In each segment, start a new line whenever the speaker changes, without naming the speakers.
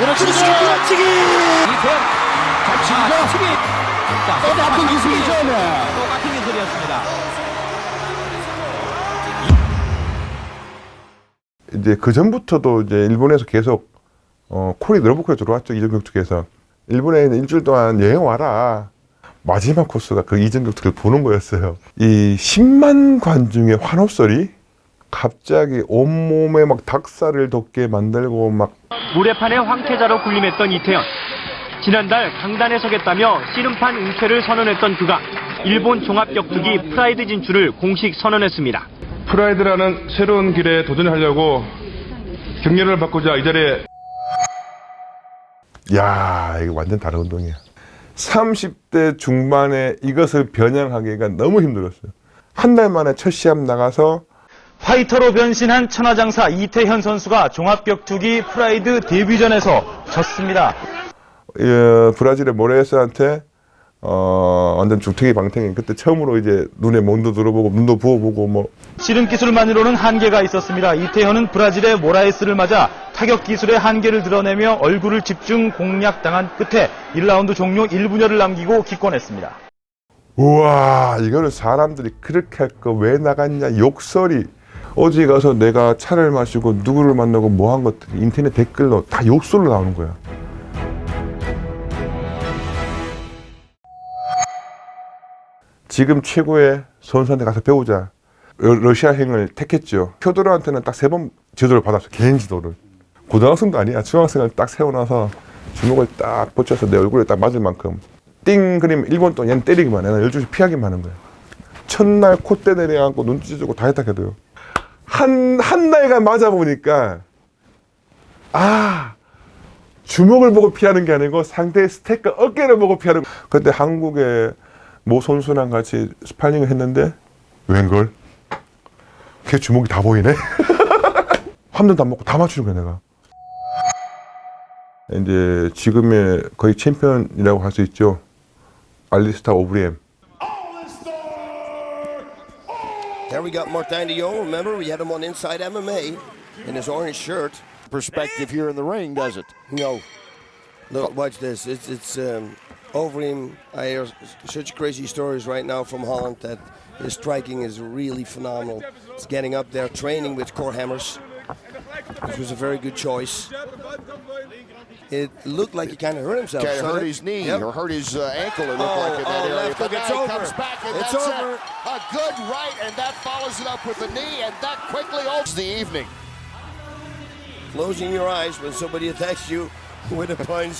밀어치기!
밀어치기 이태현 잘 치고 치기 자
똑같은 기술이죠 네.
똑같은 기술이었습니다.
이제 그 전부터도 이제 일본에서 계속 어, 콜이 늘어붙고 들어왔죠 이전 격투기에서. 일본에 있는 일주일 동안 여행 와라. 마지막 코스가 그 이전 격투기를 보는 거였어요. 이 10만 관중의 환호소리 갑자기 온몸에 막 닭살을 돋게 만들고 막
무례판의 황태자로 군림했던 이태현. 지난달 강단에 서겠다며 씨름판 은퇴를 선언했던 그가 일본 종합격투기 프라이드 진출을 공식 선언했습니다.
프라이드라는 새로운 길에 도전하려고 경례를 바꾸자 이 자리에
야 이거 완전 다른 운동이야 30대 중반에 이것을 변형하기가 너무 힘들었어요 한 달 만에 첫 시합 나가서
화이터로 변신한 천하장사 이태현 선수가 종합격투기 프라이드 데뷔전에서 졌습니다.
어, 브라질의 모레스한테 어, 완전 중태기 방탱이 그때 처음으로 이제 눈에 몬도 들어보고 눈도 부어보고 뭐
씨름 기술만으로는 한계가 있었습니다. 이태현은 브라질의 모라에스를 맞아 타격 기술의 한계를 드러내며 얼굴을 집중 공략당한 끝에 1라운드 종료 1분여를 남기고 기권했습니다.
우와 이거는 사람들이 그렇게 할 거 왜 나갔냐 욕설이 어디 가서 내가 차를 마시고 누구를 만나고 뭐 한 것들이 인터넷 댓글로 다 욕설로 나오는 거야 지금 최고의 선수한테 가서 배우자 러- 러시아행을 택했죠 표도르한테는 딱 세 번 지도를 받았어 개인 지도를 고등학생도 아니야 중학생을 딱 세워놔서 주먹을 딱 붙여서 내 얼굴에 딱 맞을 만큼 띵 그리면 1분 동안 얘는 때리기만 해. 나는 12시 피하기만 하는 거야. 첫날 콧대 내려앉고 눈 찢어주고 다 했다 해도요. 한, 한 달간 맞아보니까, 아, 주먹을 보고 피하는 게 아니고 상대의 스택과 어깨를 보고 피하는 거. 그때 한국의 모 선수랑 같이 스파링을 했는데, 웬걸? 걔 주먹이 다 보이네? 한 번도 안 먹고 다 맞추는 거야, 내가. 이제 지금의 거의 챔피언이라고 할 수 있죠. 알리스타 오브리엠.
We got Martin Dion. Remember, we had him on Inside MMA in his orange shirt.
perspective here in the ring, does it?
No, look, watch this. It's it's um, over him. I hear such crazy stories right now from Holland that his striking is really phenomenal. He's getting up there, training with core hammers, which was a very good choice. It looked like he kind of hurt himself.
Okay,
son.
hurt his knee
Yep.
or hurt his uh, ankle. It looked
Oh,
like in that
oh,
area. But
it's over.
comes back and
It's
that's
over.
it. A good right, and that follows it up with the knee, and that quickly opens the evening.
Closing your eyes when somebody attacks you with a punch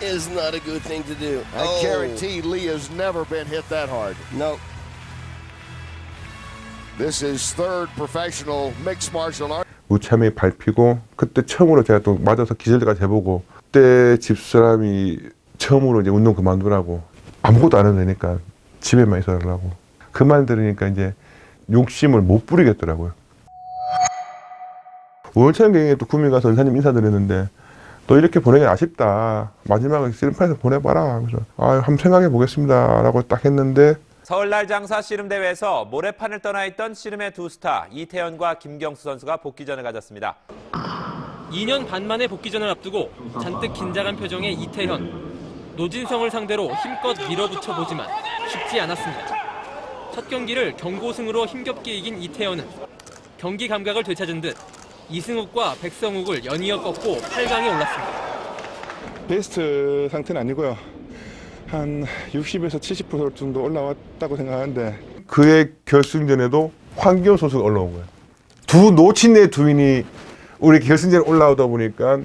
is not a good thing to do.
I
Oh,
guarantee Lee has never been hit that hard.
No,
This is third professional mixed martial art.
무참히 밟히고 그때 처음으로 제가 또 맞아서 기절까지 해보고 그때 집사람이 처음으로 이제 운동 그만두라고 아무것도 안 해도 되니까 집에만 있어달라고 그말 들으니까 이제 욕심을 못 부리겠더라고요. 원천 경에 또 구미 가서 의사님 인사드렸는데 또 이렇게 보내기 아쉽다. 마지막에 씨름판에서 보내봐라. 그래서 아 한번 생각해 보겠습니다 라고 딱 했는데
서울날 장사 씨름 대회에서 모래판을 떠나 있던 씨름의 두 스타 이태현과 김경수 선수가 복귀전을 가졌습니다.
2년 반 만에 복귀전을 앞두고 잔뜩 긴장한 표정의 이태현. 노진성을 상대로 힘껏 밀어붙여 보지만 쉽지 않았습니다. 첫 경기를 경고승으로 힘겹게 이긴 이태현은 경기 감각을 되찾은 듯 이승욱과 백성욱을 연이어 꺾고 8강에 올랐습니다.
베스트 상태는 아니고요. 한 60에서 70% 정도 올라왔다고 생각하는데
그의 결승전에도 황기호 선수가 올라온 거예요. 두 노친의 두인이 우리 결승전에 올라오다 보니까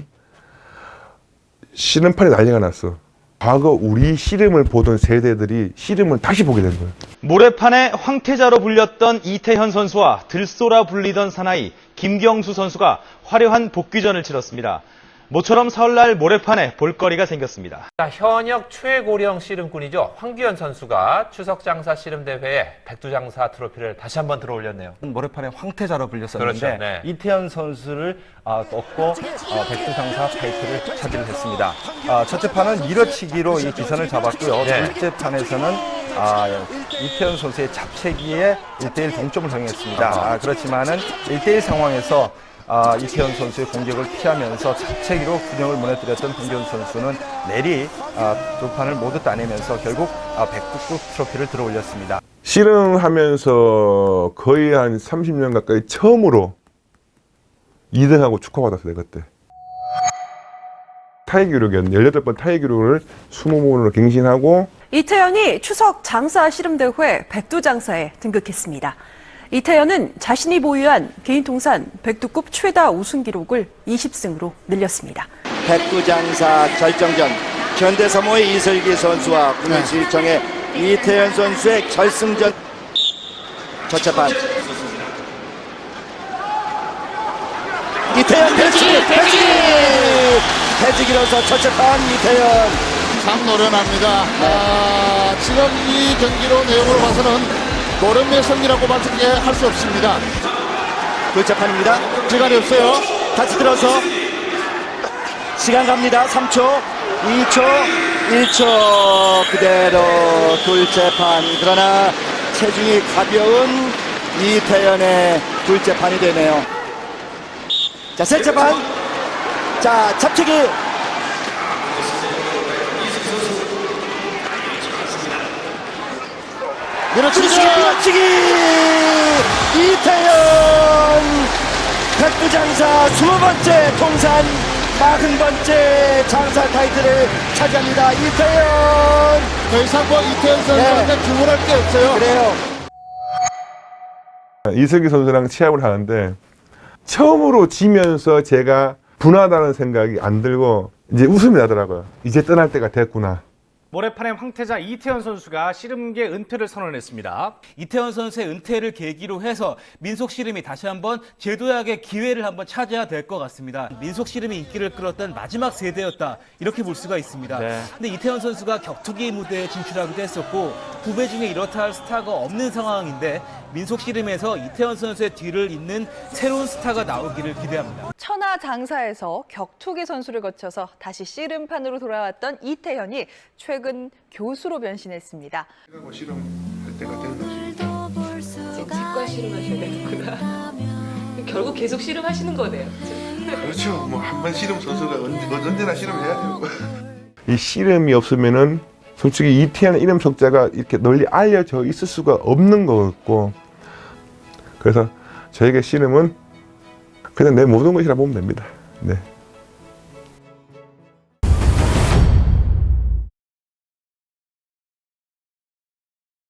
씨름판이 난리가 났어. 과거 우리 씨름을 보던 세대들이 씨름을 다시 보게 된 거예요.
모래판의 황태자로 불렸던 이태현 선수와 들쏘라 불리던 사나이 김경수 선수가 화려한 복귀전을 치렀습니다. 모처럼 설날 모래판에 볼거리가 생겼습니다.
자, 현역 최고령 씨름꾼이죠. 황규현 선수가 추석 장사 씨름 대회에 백두 장사 트로피를 다시 한번 들어올렸네요.
모래판의 황태자로 불렸었는데
그렇죠, 네.
이태현 선수를 아, 꺾고 어, 백두 장사 타이틀을 차지를 했습니다. 아, 첫째 판은 밀어치기로 이 기선을 잡았고요.
네.
둘째 판에서는 아, 이태현 선수의 잡채기에 1대1 동점을 성행했습니다. 아, 그렇지만은 1대1 상황에서 아, 이태현 선수의 공격을 피하면서 차체기로 균형을 무너뜨렸던 김경수 선수는 내리 아, 두 판을 모두 따내면서 결국 아, 백두급 트로피를 들어올렸습니다.
씨름하면서 거의 한 30년 가까이 처음으로 2등하고 축하받았어요, 그때. 타이 기록이었는데 18번 타이 기록을 20번으로 갱신하고
이태현이 추석 장사 씨름대회 백두장사에 등극했습니다. 이태현은 자신이 보유한 개인 통산 백두급 최다 우승 기록을 20승으로 늘렸습니다.
백두장사 결정전 현대사모의 이슬기 선수와 국민실청의 이태현 선수의 결승전 첫째판 이태현 배지기 배지기 배지기로서 첫째판 이태현
참 노련합니다. 아, 지금 이 경기로 내용으로 봐서는 노련의 승리라고 밖에 할수 없습니다.
둘째판입니다.
시간이 없어요.
다시 들어서 시간 갑니다. 3초 2초 1초 그대로 둘째 판. 그러나 체중이 가벼운 이태현의 둘째 판이 되네요. 자 셋째 판. 자 잡치기 밀어치기! 밀어치기 이태현! 백두장사 20번째 통산 40번째 장사 타이틀을 차지합니다. 이태현!
더 이상 뭐 이태현 선수한테 주문할 게 없어요.
그래요.
이슬기 선수랑 시합을 하는데 처음으로 지면서 제가 분하다는 생각이 안 들고 이제 웃음이 나더라고요. 이제 떠날 때가 됐구나.
모래판의 황태자 이태현 선수가 씨름계 은퇴를 선언했습니다.
이태원 선수의 은퇴를 계기로 해서 민속 씨름이 다시 한번 제도약의 기회를 한번 차지해야 될 것 같습니다. 민속 씨름이 인기를 끌었던 마지막 세대였다 이렇게 볼 수가 있습니다.
네.
근데 이태원 선수가 격투기 무대에 진출하기도 했었고 후배 중에 이렇다 할 스타가 없는 상황인데 민속 씨름에서 이태원 선수의 뒤를 잇는 새로운 스타가 나오기를 기대합니다.
천하 장사에서 격투기 선수를 거쳐서 다시 씨름판으로 돌아왔던 이태현이 최근 교수로 변신했습니다.
치과 씨름하셔야 되는구나. 결국 계속 씨름하시는 거네요.
그렇죠. 뭐 한번 씨름 선수가 언제, 언제나 씨름해야 되고.
이 씨름이 없으면은 솔직히 이태현 이름 석자가 이렇게 널리 알려져 있을 수가 없는 거였고 그래서 저에게 씨름은 그냥 내 모든 것이라 보면 됩니다. 네.